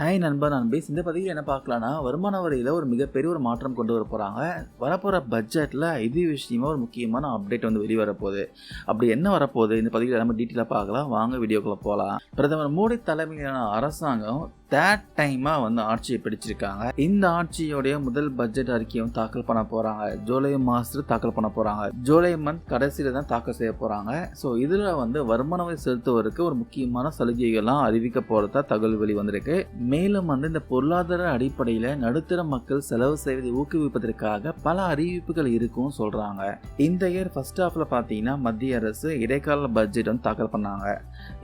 Hi நண்பர் நண்பீஸ் இந்த பதிவில் என்ன பார்க்கலான்னா வருமான வரியில் ஒரு மிகப்பெரிய ஒரு மாற்றம் கொண்டு வர போகிறாங்க வரப்போகிற பட்ஜெட்டில் இது விஷயமா ஒரு முக்கியமான அப்டேட் வந்து வெளிவரப்போகுது. அப்படி என்ன வரப்போகுது? இந்த பதிவில் நம்ம டீட்டெயிலாக பார்க்கலாம். வாங்க வீடியோக்குள்ளே போகலாம் பிரதமர் மோடி தலைமையிலான அரசாங்கம் தேர்ட் டைமாக வந்து ஆட்சியை பிடிச்சிருக்காங்க. இந்த ஆட்சியோடைய முதல் பட்ஜெட் அறிக்கையும் தாக்கல் பண்ண போகிறாங்க ஜூலை மாதத்தில் தாக்கல் பண்ண போகிறாங்க ஜூலை மந்த் கடைசியில் தான் தாக்கல் செய்ய போகிறாங்க ஸோ இதில் வந்து வருமான வரி செலுத்துவதற்கு ஒரு முக்கியமான சலுகைகள்லாம் அறிவிக்க போகிறதா தகவல் வெளி வந்திருக்கு. மேலும் வந்து இந்த பொருளாதார அடிப்படையில் நடுத்தர மக்கள் செலவு செய்வதை ஊக்குவிப்பதற்காக பல அறிவிப்புகள் இருக்கும் சொல்கிறாங்க இந்த இயர் ஃபர்ஸ்ட் ஹாஃபில் பார்த்தீங்கன்னா மத்திய அரசு இடைக்கால பட்ஜெட் வந்து தாக்கல் பண்ணாங்க.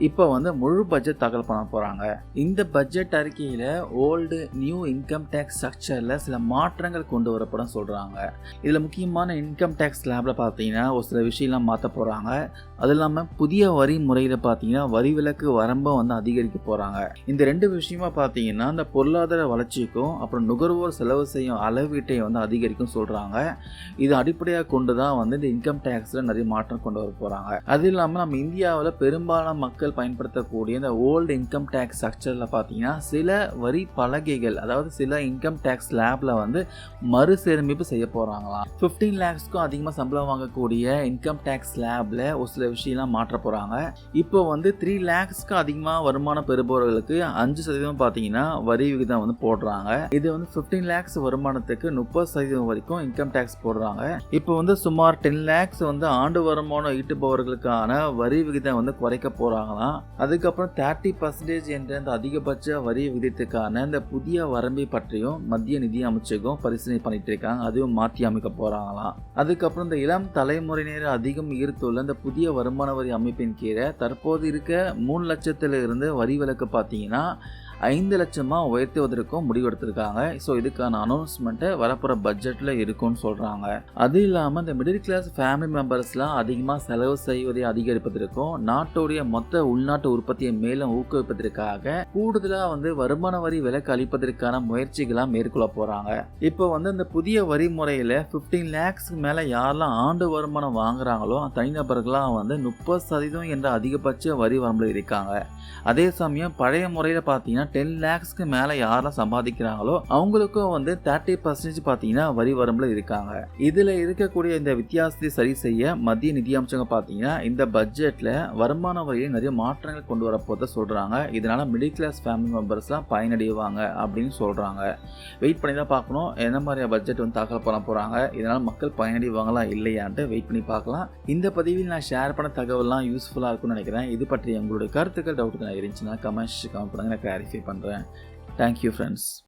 இப்போ வந்து முழு பட்ஜெட் தாக்கல் பண்ண போகிறாங்க இந்த பட்ஜெட் அறிக்கையில் ஓல்டு நியூ இன்கம் டேக்ஸ் ஸ்ட்ரக்சரில் சில மாற்றங்கள் கொண்டு வரப்படும் சொல்கிறாங்க இதில் முக்கியமான இன்கம் டேக்ஸ் ஸ்லாபில் பார்த்தீங்கன்னா ஒரு சில விஷயம்லாம் மாற்ற போகிறாங்க அது இல்லாமல் புதிய வரி முறையில் பார்த்தீங்கன்னா வரி விலக்கு வரம்பை வந்து அதிகரிக்க போகிறாங்க இந்த ரெண்டு விஷயமா பார்த்தீங்கன்னா இந்த பொருளாதார வளர்ச்சிக்கும் அப்புறம் நுகர்வோர் செலவு செய்யும் அளவீட்டை வந்து அதிகரிக்கும் சொல்கிறாங்க இது அடிப்படையாக கொண்டு தான் வந்து இந்த இன்கம் டேக்ஸில் நிறைய மாற்றம் கொண்டு வர போகிறாங்க அது இல்லாமல் நம்ம இந்தியாவில் பெரும்பாலான மக்கள் பயன்படுத்தக்கூடிய இந்த ஓல்டு இன்கம் டேக்ஸ் ஸ்ட்ரக்சரில் பார்த்தீங்கன்னா சில வரி பலகைகள் அதாவது சில இன்கம் டேக்ஸ் லேபில் வந்து மறுசீரமைப்பு செய்ய போகிறாங்களாம் ஃபிஃப்டீன் லேக்ஸ்க்கும் அதிகமாக சம்பளம் வாங்கக்கூடிய இன்கம் டேக்ஸ் லேபில் ஒரு சில விஷயம்லாம் மாற்ற போகிறாங்க இப்போ வந்து த்ரீ லேக்ஸ்க்கு அதிகமாக வருமானம் பெறுபவர்களுக்கு அஞ்சு சதவீதம் பார்த்தீங்கன்னா வரி விகிதம் வந்து போடுறாங்க. இது வந்து ஃபிஃப்டீன் லேக்ஸ் வருமானத்துக்கு முப்பது சதவீதம் வரைக்கும் இன்கம் டேக்ஸ் போடுறாங்க. இப்போ வந்து சுமார் டென் லேக்ஸ் வந்து ஆண்டு வருமானம் ஈட்டுபவர்களுக்கான வரி விகிதம் வந்து குறைக்க போகிறாங்களாம் அதுக்கப்புறம் தேர்ட்டி பர்சன்டேஜ் என்ற அந்த அதிகபட்ச வரி விகிதத்துக்கான இந்த புதிய வரம்பை பற்றியும் மத்திய நிதி அமைச்சகம் பரிசீலனை பண்ணிட்டு இருக்காங்க. அதுவும் மாற்றி அமைக்க போகிறாங்களாம் அதுக்கப்புறம் இந்த இளம் தலைமுறையினர் அதிகம் ஈர்த்துள்ள இந்த புதிய வருமான வரி அமைப்பின் கீழே தற்போது இருக்க மூணு லட்சத்திலிருந்து வரி விலக்கு பார்த்தீங்கன்னா ஐந்து லட்சமாக உயர்த்துவதற்கும் முடிவெடுத்திருக்காங்க. ஸோ இதுக்கான அனௌன்ஸ்மெண்ட்டு வரப்போகிற பட்ஜெட்டில் இருக்கும்னு சொல்கிறாங்க அது இல்லாமல் இந்த மிடில் கிளாஸ் ஃபேமிலி மெம்பர்ஸ்லாம் அதிகமாக செலவு செய்வதை அதிகரிப்பதற்கும் நாட்டுடைய மொத்த உள்நாட்டு உற்பத்தியை மேலும் ஊக்குவிப்பதற்காக கூடுதலாக வந்து வருமான வரி விலக்கு அளிப்பதற்கான முயற்சிகளாக மேற்கொள்ள போகிறாங்க இப்போ வந்து இந்த புதிய வரி முறையில் ஃபிஃப்டீன் லேக்ஸ்க்கு மேலே யாரெல்லாம் ஆண்டு வருமானம் வாங்குறாங்களோ தனிநபர்களாக வந்து முப்பது சதவீதம் என்ற அதிகபட்ச வரி வரம்பில் இருக்காங்க. அதே சமயம் பழைய முறையில் பார்த்தீங்கன்னா டென் லேக்ஸ்க்கு மேலே யாரெல்லாம் சம்பாதிக்கிறாங்களோ அவங்களுக்கும் வந்து தேர்ட்டி பர்சன்டேஜ் பார்த்தீங்கன்னா வரி வரம்பில் இருக்காங்க. இதில் இருக்கக்கூடிய இந்த வித்தியாசத்தை சரி செய்ய மத்திய நிதியமைச்சகம் பார்த்தீங்கன்னா இந்த பட்ஜெட்டில் வருமான வரியில் நிறைய மாற்றங்கள் கொண்டு வரப்போதை சொல்கிறாங்க இதனால் மிடில் கிளாஸ் ஃபேமிலி மெம்பர்ஸ்லாம் பயனடைவாங்க அப்படின்னு சொல்கிறாங்க வெயிட் பண்ணி தான் பார்க்கணும். என்ன மாதிரியான பட்ஜெட் வந்து தாக்கல் பண்ண போகிறாங்க இதனால் மக்கள் பயனடைவாங்களா இல்லையான்ட்டு வெயிட் பண்ணி பார்க்கலாம். இந்த பதிவில் நான் ஷேர் பண்ண தகவல்லாம் யூஸ்ஃபுல்லாக இருக்கும்னு நினைக்கிறேன். இது பற்றி உங்களுடைய கருத்துக்கள் டவுட்டுகள் இருந்துச்சுன்னா கமெண்ட்ஸ் கமெண்ட் பண்ணுங்கள் நான் கிளாரிஃபை பண்ணுறேன் தேங்க்யூ ஃப்ரெண்ட்ஸ்